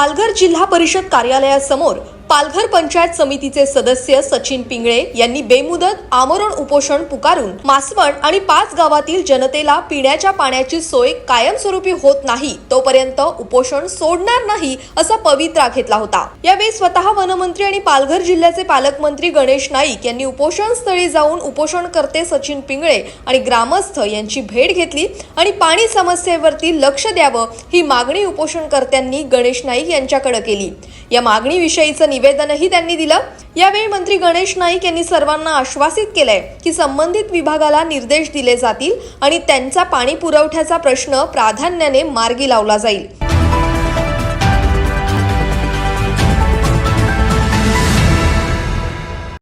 पालघर जिल्हा परिषद कार्यालयासमोर पालघर पंचायत समितीचे सदस्य सचिन पिंगळे यांनी बेमुदत आमरण उपोषण पुकारून मासवड आणि पाच गावातील जनतेला पिण्याच्या पाण्याची सोय कायमस्वरूपी होत नाही तोपर्यंत उपोषण सोडणार नाही असा पवित्रा घेतला होता. यावेळी स्वतः वनमंत्री आणि पालघर जिल्ह्याचे पालकमंत्री गणेश नाईक यांनी उपोषण स्थळी जाऊन उपोषणकर्ते सचिन पिंगळे आणि ग्रामस्थ यांची भेट घेतली आणि पाणी समस्येवरती लक्ष द्यावं ही मागणी उपोषणकर्त्यांनी गणेश नाईक यांच्याकडे केली. या मागणीविषयीचं निवेदनही त्यांनी दिलं. यावेळी मंत्री गणेश नाईक यांनी सर्वांना आश्वासित केलंय की संबंधित विभागाला निर्देश दिले जातील आणि त्यांचा पाणी पुरवठ्याचा प्रश्न प्राधान्याने मार्गी लावला जाईल.